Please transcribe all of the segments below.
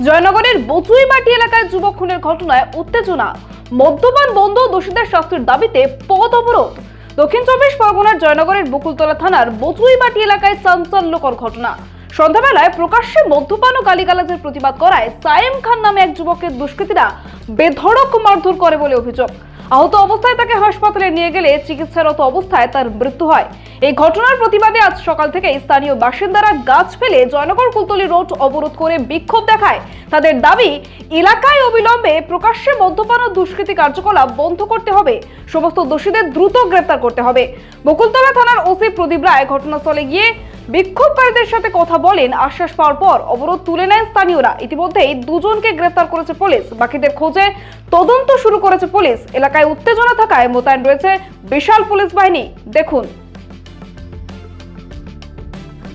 জয়নগরের বচুইমাটি এলাকায় যুবক খুনের ঘটনায় উত্তেজনা। মদ্যপান বন্ধ, দোষীদের শাস্তির দাবিতে পথ অবরোধ। দক্ষিণ চব্বিশ পরগনার জয়নগরের বকুলতলা থানার বচুইমাটি এলাকায় চাঞ্চল্যকর ঘটনা। সন্ধ্যাবেলায় প্রকাশ্যে মদ্যপান ও গালিগালাজের প্রতিবাদ করায় সায়েম খান নামে এক যুবকের দুষ্কৃতীরা বেধড়ক মারধর করে বলে অভিযোগ। আহত অবস্থায় তাকে হাসপাতালে নিয়ে গেলে চিকিৎসারত অবস্থায় তার মৃত্যু হয়। এই ঘটনার প্রতিবাদে আজ সকাল থেকে স্থানীয় বাসিন্দারা গাছ ফেলে জয়নগর কুলতলি রোড অবরোধ করে বিক্ষোভ দেখায়। তাদের দাবি, এলাকায় অবিলম্বে প্রকাশ্যে মদ্যপান ও দুষ্কৃতী কার্যকলাপ বন্ধ করতে হবে। সমস্ত দোষীদের দ্রুত গ্রেপ্তার করতে হবে। বকুলতলা থানার ওসি প্রদীপ রায় ঘটনাস্থলে গিয়ে বিক্ষোভকারীদের সাথে কথা বলেন আশ্বাস পাওয়ার পর অবরোধ তুলে নেন স্থানীয়রা। ইতিমধ্যেই দুজনকে গ্রেফতার করেছে পুলিশ। বাকিদের খোঁজে তদন্ত শুরু করেছে পুলিশ। এলাকায় উত্তেজনা থাকায় মোতায়েন রয়েছে বিশাল পুলিশ বাহিনী। দেখুন।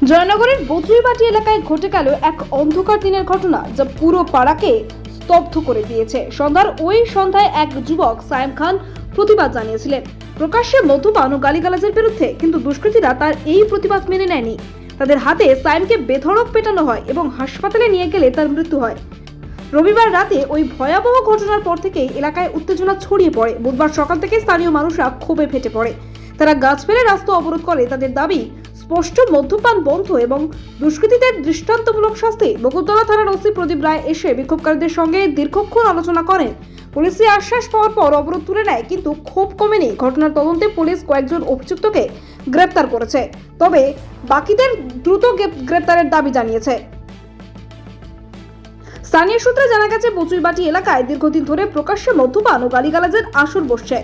জয়নগরের বদরুইবাটি এলাকায় ঘটে গেল এক অন্ধকার দিনের ঘটনা যা পুরো পাড়াকে স্তব্ধ করে দিয়েছে। সন্ধ্যার ওই সন্ধ্যায় এক যুবক সায়েম খান প্রতিবাদ জানিয়েছিলেন। প্রকাশ্যে মধুপান ও গালিগালাজের বিরুদ্ধে, কিন্তু দুষ্কৃতীরা তার এই প্রতিবাদ মেনে নেয়নি। তাদের হাতে সায়েমকে বেধড়ক পেটানো হয় এবং হাসপাতালে নিয়ে গেলে তার মৃত্যু হয়। রবিবার রাতে ওই ভয়াবহ ঘটনার পর থেকেই এলাকায় উত্তেজনা ছড়িয়ে পড়ে। বুধবার সকাল থেকে স্থানীয় মানুষরা ক্ষোভে ফেটে পড়ে। তারা গাছ ফেলে রাস্তা অবরোধ করে। তাদের দাবি, স্পষ্ট মদ্যপান বন্ধ এবং দুষ্কৃতীদের দৃষ্টান্তমূলক শাস্তি। বকুলতলা থানার ওসি প্রদীপ রায় এসে বিক্ষোভকারীদের সঙ্গে দীর্ঘক্ষণ আলোচনা করেন। পুলিশি আশ্বাস পাওয়ার পর অবরোধ তুলে নেয়, কিন্তু ক্ষোভ কমেনি। ঘটনার তদন্তে পুলিশ কয়েকজন অভিযুক্তকে গ্রেপ্তার করেছে। তবে বাকিদের দ্রুত গ্রেপ্তারের দাবি জানিয়েছে। স্থানীয় সূত্রে জানা গেছে, বচুইবাটি এলাকায় দীর্ঘদিন ধরে প্রকাশ্যে মদ্যপান ও গালিগালাজের আসর বসছে।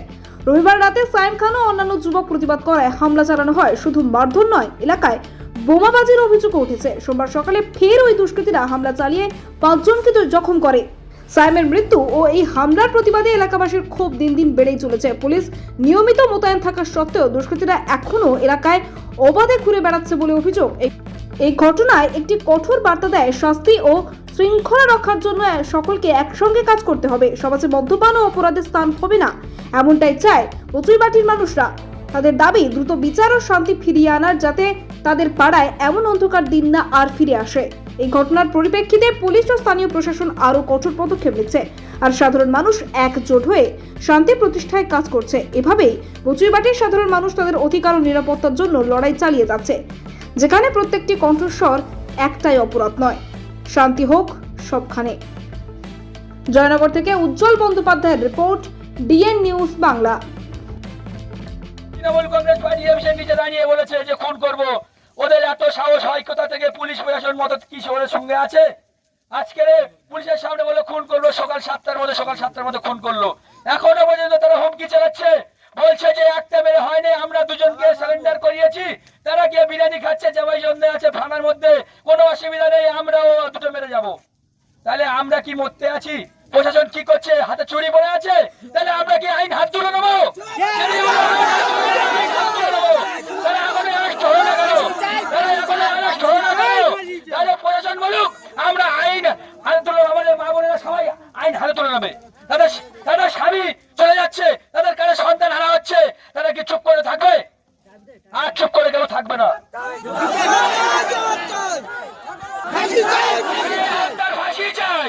রবিবার রাতে সায়েম খান ও অন্যান্য যুবক প্রতিবাদ করায় হামলা চালানো হয়। শুধু মারধর নয়, এলাকায় বোমাবাজির অভিযোগও উঠেছে। সোমবার সকালে ফের ওই দুষ্কৃতীরা হামলা চালিয়ে পাঁচজনকে জখম করে। সায়েমের মৃত্যু ও এই হামলার প্রতিবাদে এলাকাবাসীর ক্ষোভ দিন দিন বেড়েই চলেছে। পুলিশ নিয়মিত মোতায়েন থাকা সত্ত্বেও দুষ্কৃতীরা এখনও এলাকায় অবাধে ঘুরে বেড়াচ্ছে বলে অভিযোগ। এই- ঘটনায় একটি কঠোর বার্তা দেয় শাস্তি ও শৃঙ্খলা রক্ষার জন্য সকলকে একসঙ্গে কাজ করতে হবে। সমাজে মদ্যপান ও অপরাধের স্থান হবে না, এমনটাই চায় বাটির মানুষরা। তাদের দাবি, দ্রুত বিচার ও শান্তি ফিরিয়ে আনার যাতে তাদের পাড়ায় এমন অন্ধকার দিন না আর ফিরে আসে। এই ঘটনার পরিপ্রেক্ষিতে পুলিশ ও স্থানীয় প্রশাসন আরও কঠোর পদক্ষেপ নিচ্ছে। আর সাধারণ মানুষ একজোট হয়ে শান্তি প্রতিষ্ঠায় কাজ করছে। এভাবেই বচুইবাটির সাধারণ মানুষ তাদের অধিকার ও নিরাপত্তার জন্য লড়াই চালিয়ে যাচ্ছে। যেখানে প্রত্যেকটি কণ্ঠস্বর একটাই অপরাধ নয়। শান্তি হোক সবখানে। জয়নগর থেকে উজ্জ্বল বন্দ্যোপাধ্যায়ের report, DN news Bangla. Trinamool Congress party বিষয়ে নিচে দাঁড়িয়ে বলেছে যে, খুন করব। ওদের এত সাহস হয় কোথা থেকে পুলিশ প্রশাসন মদত কি ওদের সঙ্গে আছে? আজকে পুলিশের সামনে বলে খুন করল সকাল সাতটার মধ্যে সকাল সাতটার মধ্যে খুন করল। এখনও পর্যন্ত তারা হুমকি চালাচ্ছে। বলছে যে একটা মেরে হয়নি আমরা দুজনকে সারেন্ডার করিয়েছি। তারা গিয়ে বিরিয়ানি খাচ্ছে জামাই জন্মে আছে থানার মধ্যে। কোনো অসুবিধা নেই আমরাও দুটো মেরে যাব। তাহলে আমরা কি মরতে আছি? প্রশাসন কি করছে? হাতে চুরি পড়ে আছে? তাহলে আমরা কি আইন হাত তুলে নেব, তাহলে এখনই arrest হলো না কেন? তাহলে এখনই arrest হলো না কেন? তাহলে প্রশাসন বলুক আমরা আইন হাতে তুলে নেব। আমাদের মা বোনেরা সবাই আইন হাতে তুলে নেবে তাদের তাদের স্বামী চলে যাচ্ছে তাদের কাছে সন্তান হারা হচ্ছে তারা কি চুপ করে থাকবে আর চুপ করে কেউ থাকবে না তার ফাঁসি চাই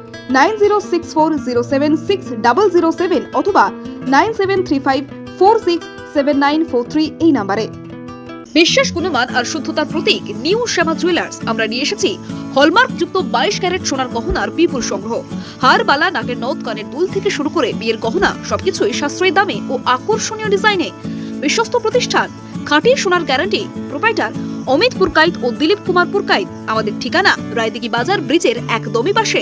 Nine zero six four zero seven six double zero seven অথবা nine seven three five four six seven nine four three এই নাম্বারে। বিশ্বাস গুণমান আর শুদ্ধতার প্রতীক, নিউ শ্যামা জুয়েলার্স। আমরা নিয়ে এসেছি হলমার্ক যুক্ত বাইশ ক্যারেট সোনার গহনার বিপুল সংগ্রহ। হার, বালা, নাকের নথ কানের দুল থেকে শুরু করে বিয়ের গহনা, সবকিছুই সাশ্রয়ী দামে ও আকর্ষণীয় ডিজাইনে। বিশ্বস্ত প্রতিষ্ঠান, খাঁটি সোনার গ্যারান্টি, প্রোপাইটার অমিত পুরকাইত ও দিলীপ কুমার পুরকাইত। আমাদের ঠিকানা, রায়দিঘি বাজার, ব্রিজের একদমই পাশে।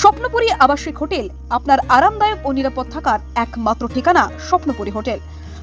স্বপ্নপুরী আবাসিক হোটেল আপনার আরামদায়ক ও নিরাপদ থাকার একমাত্র ঠিকানা স্বপ্নপুরী হোটেল।